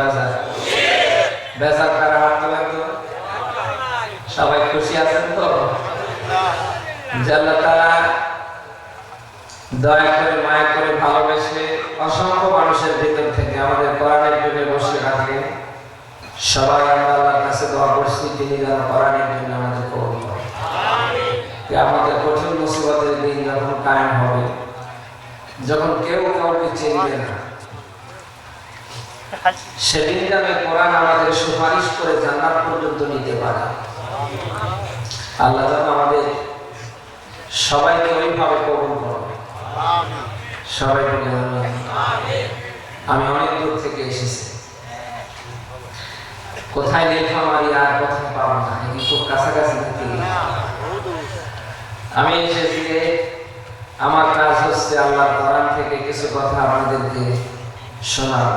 বেজার বেজার কারা হাত তোলেন সবাই খুশি আছেন তো? আল্লাহ তারা দয়া করে, মায়া করে ভালোবেসে অসংখ্য মানুষের ভিতর থেকে আমাদের কোরআনের জন্য বসে রাখে সবাই আমরা আল্লাহর কাছে দোয়া করছি, তিনি যেন কোরআনের জন্য আমাদের কবুল আমাদের কঠিন মুসিবতের দিন যখন কায়েম হবে, যখন কেউ কাউকে চিনবে না সেদিন যাবে কোরআন আমাদের সুপারিশ করে জান্নাত পর্যন্ত নিতে পারে। আল্লাহ আমাদের সবাইকে ওইভাবে কবুল করবে সবাই আমি অনেক দূর থেকে এসেছি। কোথায় নীলফামারি আর কোথায় পাবো না এটি খুব কাছাকাছি নাকি? আমি এসেছি আমার কাজ হচ্ছে আল্লাহর কোরআন থেকে কিছু কথা আপনাদেরকে শোনাবো।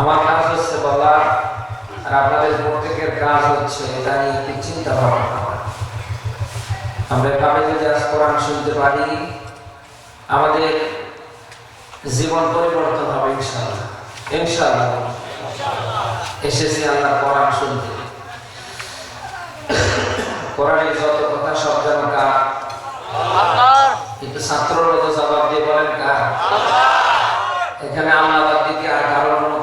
আমার কাজ হচ্ছে বলা আর আপনাদের প্রত্যেকের কাজ হচ্ছে এটা নিয়ে একটু চিন্তা ভাবনা করা। আমরা এভাবে যদি আজ কোরআন শুনতে পারি আমাদের জীবন পরিবর্তন হবে ইনশাআল্লাহ। ইনশাআল্লাহ। এসেছি আল্লাহ কোরআন শুনতে। কোরআনের যত কথা সব যেন কার? কিন্তু ছাত্ররা তো জবাব দিয়ে বলেন কার? এখানে আল্লাহ দিকে আর কারোর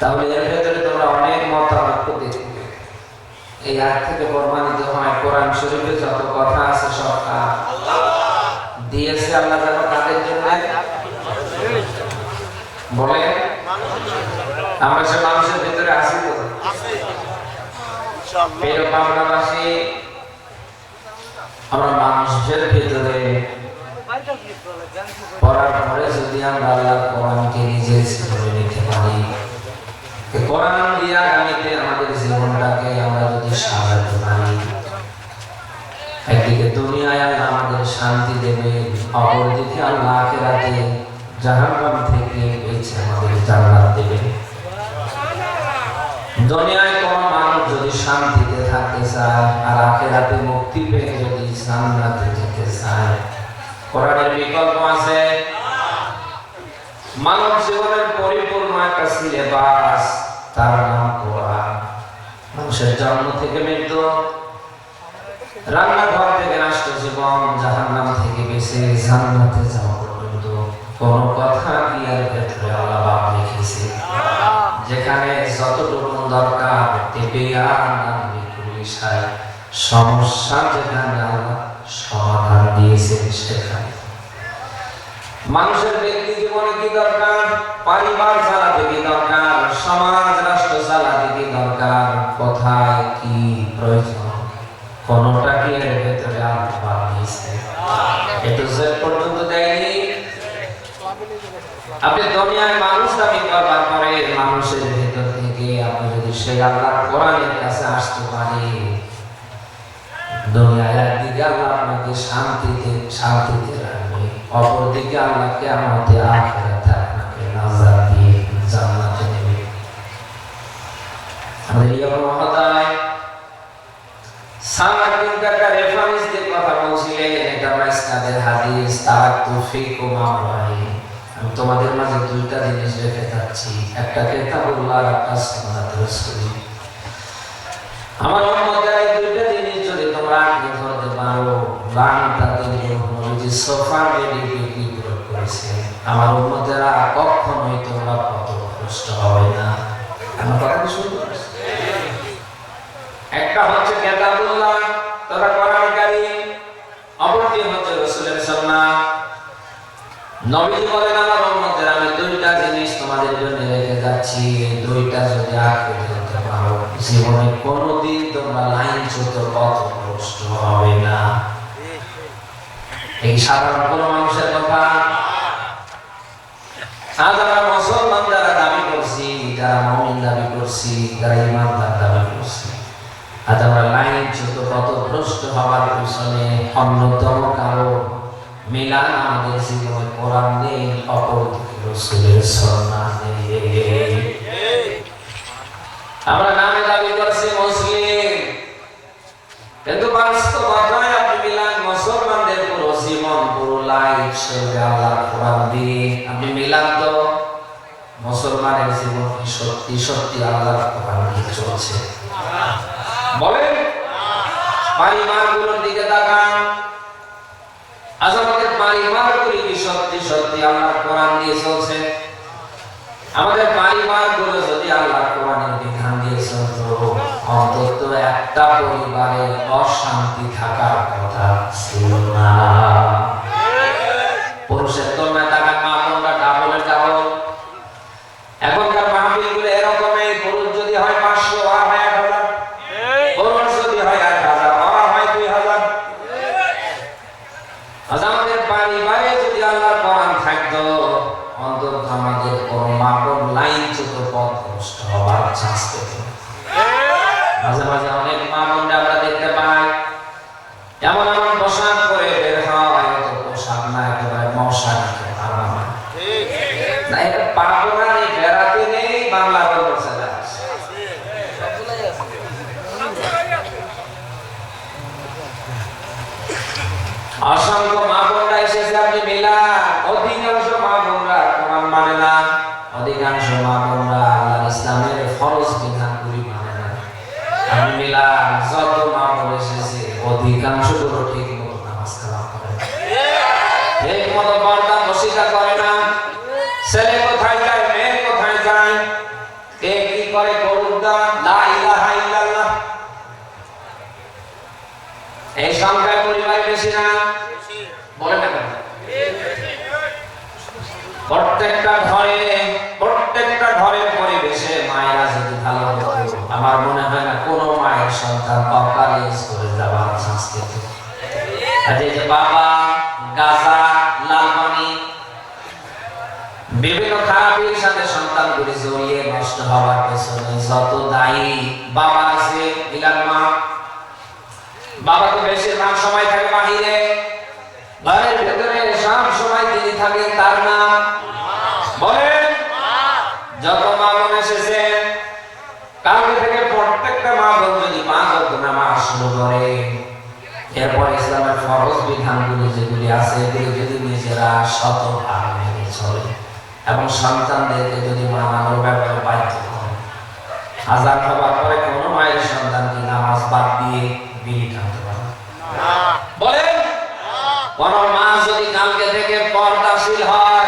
তাহলে এর ভেতরে তোমরা অনেক মতামত দেখবে এই আয়াত থেকে প্রমাণিত হয়, কোরআন শরীফে যত কথা আছে সব দিয়েছে আল্লাহ যেন কাদের জন্য। বলে? আমরা সে মানুষের ভিতরে আছি বাংলাবাসী আমরা মানুষের ভিতরে পড়ার পরে যদি আমরা আল্লাহ কোরআনকে নিজের এই কোরআন দিয়ে আগামীতে আমাদের জীবনটাকে আমরা যদি সাজাতে পারি, একদিকে দুনিয়ায় আমাদের শান্তি দেবে, অপরদিকে আল্লাহ আখেরাতে জাহান্নাম থেকে বেঁচে আমাদের জান্নাত দেবে। দুনিয়ায় কোন মানুষ যদি শান্তিতে থাকতে চায়, আর আখেরাতে মুক্তি পেয়ে যদি জান্নাতে যেতে চায়, কোরআনের বিকল্প আছে? মানব জীবনের পরিপূর্ণ একটা সিলেবাস তার নাম কোরআন। মানুষের জন্ম থেকে মৃত্যু, রান্নাঘর থেকে রাষ্ট্র জীবন জাহান্নাম থেকে বেঁচে, জান্নাতে যাওয়া পর্যন্ত কোন কথা কি আর আল্লাহ লিখেছে? যেখানে যতটুকু দরকার সমস্যা যেখানে সমাধান দিয়েছেন সেখানে। মানুষের দরকার, পরিবার চালাতে দরকার, সমাজ রাষ্ট্র চালাতে দরকার। কোথায় কি প্রয়োজন? কোনটা কি এর ভেতরে আল্লাহ দিয়েছে এটু যে পর্যন্ত দেয়নি? আপনি দুনিয়ায় মানুষ দাবি করবার পরে মানুষের ভেতর থেকে আপনি যদি সেই আল্লাহর কোরআনের কাছে আসতে পারি দুনিয়ায় একদিকে আল্লাহ আপনাকে শান্তিতে শান্তিতে রাখবে, অপরদিকে আল্লাহকে আমাদের আখেরাতে তোমাদের মাঝে দুইটা জিনিস রেখে যাচ্ছি। একটা কেতাবুল্লাহ আর একটা আমার উম্মতের এই দুইটা জিনিস যদি তোমরা আমার কখনোই তোমরা পতন নষ্ট হবে না। আমার কথা শুনতে পাচ্ছ? একটা হচ্ছে কেতাবুল্লাহ, তথা কোরআন অপরটি হচ্ছে রাসূলের সুন্নাহ। নবীজি বলেন, আমার উম্মতের আমি দুইটা জিনিস তোমাদের জন্য রেখে যাচ্ছি। দুইটা যদি আঁকড়ে ধরতে পারো, জীবনে কোনোদিন তোমরা লাইন চ্যুত পথ ভ্রষ্ট হবে না। এই সাধারণ কোনো মানুষের কথা? আমরা মুসলমান যারা দাবি করছি, যারা মমিন দাবি করছি, যারা ইমানদার দাবি করছি আজ লাইন পথ ভ্রষ্ট হওয়ার পিছনে অন্যতম কারণ, মিলান আমাদের জীবনে কোরআন নেই অপর দিকে রসুলের সন্না নেই। আমরা নামে দাবি করছি মুসলিম। কিন্তু বাস্তবতায় আপনি মিলান মুসলমানদের পুরো জীবন, পুরো লাইফ সঙ্গে আল্লাহ কোরআন দিয়ে। আপনি মিলান তো মুসলমানের জীবন সত্যি সত্যি আল্লাহ কোরআন দিয়ে চলছে? বলেন? পরিবারগুলোর দিকে তাকান। আজ আমাদের পরিবারগুলি কি সত্যি সত্যি আল্লাহ কোরআন দিয়ে চলছে? আমাদের পরিবারগুলো যদি আল্লাহ কোরআনের বিধান দিয়ে চলতো, অন্তত একটা পরিবারে অশান্তি থাকার কথা ছিল না। মিলা যত মা বোন এসেছে অধিকাংশগুলো ঠিক মতো নামাজ কালাম করে। না। ঠিক মতো পর্দা বসিকা করে না। ছেলে কোথায় যায় মেয়ে কোথায় যায় কে কি করে করুক লা ইলাহা ইল্লাল্লাহ। এই সংখ্যায় পরিবার বেশি না? বলে না কেন? প্রত্যেকটা ঘরে প্রত্যেকটা ঘরের পরিবেশে মায়েরা যদি ভালো হতো আমার মনে হয় না কোনো মায়ের সন্তান অকালে এই যে বাবা, গাজা বিভিন্ন খারাপের সাথে জড়িয়ে নষ্ট হওয়ার পেছনে যত দায়ী বাবা আছে মা, বাবা তো বেশিরভাগ সময় থাকে বাহিরে, ঘরের ভেতরে সব সময় তিনি তার নাম বলেন, যত মা বোন এসেছে থেকে প্রত্যেকটা মা বোন যদি নামাজ শুরু করে এরপর ইসলামের ফরজ বিধানগুলি যেগুলি আছে এগুলি যদি নিজেরা শত মেনে চলে এবং সন্তানদেরকে যদি মানানোর ব্যাপারে বাধ্য করে। আজান হবার পরে কোনো মায়ের সন্তান কি নামাজ বাদ দিয়ে বিড়ি টানতে পারে? বলেন কোন মা যদি কালকে থেকে পর্দাশীল হয়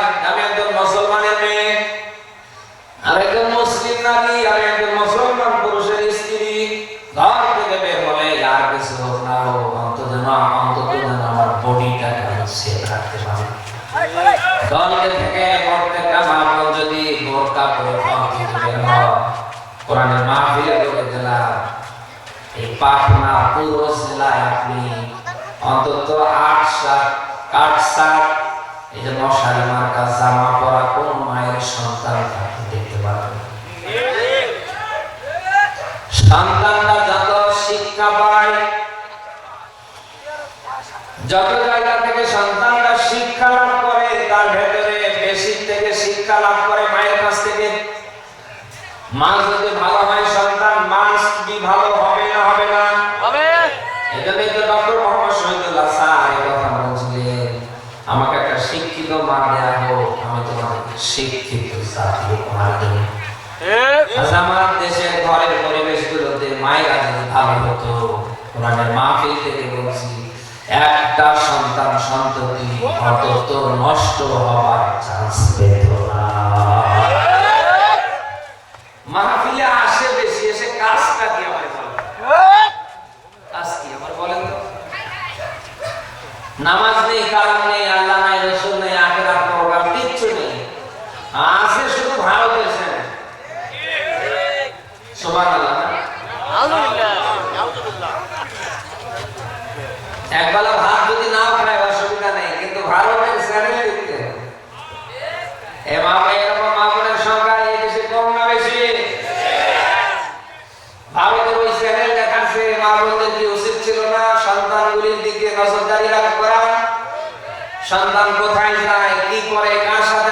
পুরো আপনি অন্তত আট সাত আট সাত এই যে মশারি মার্কা জামা পরা কোন মায়ের সন্তান আপনি দেখতে পাবেন সন্তানরা যত শিক্ষা পায় যত জায়গা থেকে সন্তানরা শিক্ষা লাভ করে তার ভেতরে বেশি থেকে শিক্ষা লাভ করে মায়ের কাছ থেকে মা হতো কোরআনের মাহফিল বলছি একটা সন্তান সন্ততি নষ্ট হওয়ার চান্স পেত নজরদারি রাখ করা সন্তান কোথায় যায় কি করে কার সাথে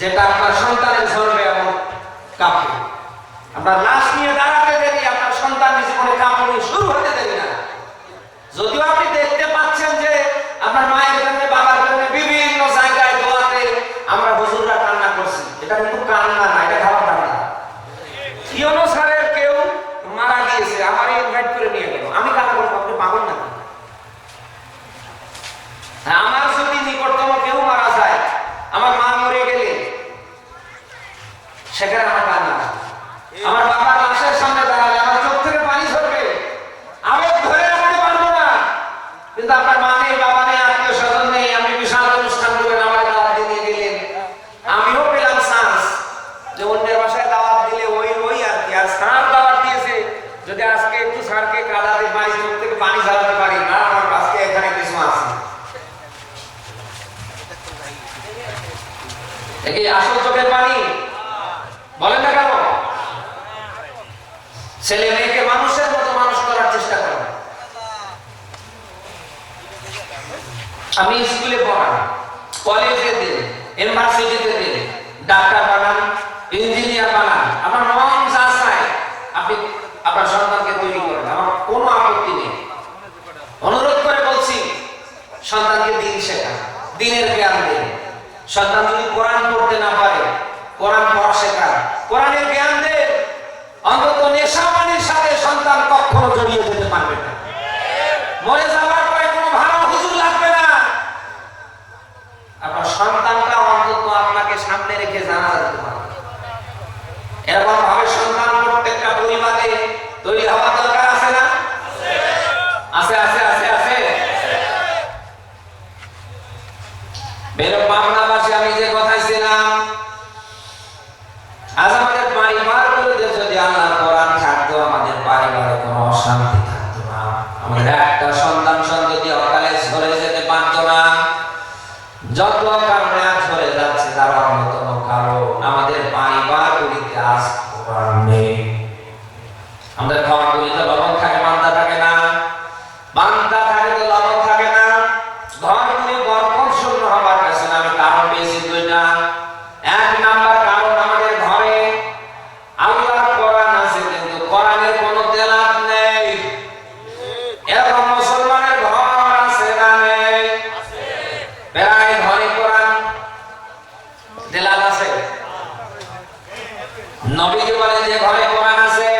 যেটা আপনার সন্তানের ধরবে এমন কাপড় আমরা লাশ নিয়ে দাঁড়াতে দেখি আপনার সন্তানের জীবনে কাপড় শুরু হতে দেবে না। যদিও আপনি দেখতে পাচ্ছেন যে আপনার মায়ের আমাদের আমি স্কুলে পড়ান, কলেজে দিন ইউনিভার্সিটিতে দিন, ডাক্তার বানান ইঞ্জিনিয়ার বানান। আমার নরম চাষ নাই। আপনি, আপনার সন্তানকে তৈরি করেন। আমার কোনো আপত্তি নেই। অনুরোধ করে বলছি, সন্তানকে দিন শেখান, দিনের জ্ঞান দিন। সন্তান যদি কোরআন পড়তে না পারে, কোরআন di নবীজি বলে যে ঘরে কোরআন আছে?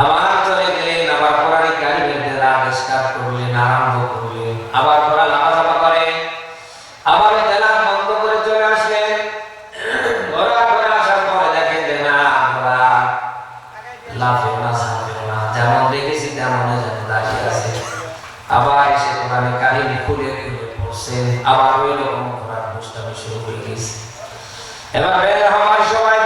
আবার চলে গেলেন, আবার কোরআনিক কারিমের দ্বারা আবিষ্কার করলেন, আরম্ভ করলেন, আবার লাফাঝাপা করে, আবার তেলা বন্ধ করে চলে ঘোড়া করে আসার পরে দেখেন যে না না না, যেমন দেখেছি তেমন যেন দাঁড়িয়ে আছে। আবার এসে কোরআনে কাহিনী খুলে খুলে পড়ছেন, আবার ওই রকম শুরু হয়ে গেছে। এবার বের হওয়ার সময়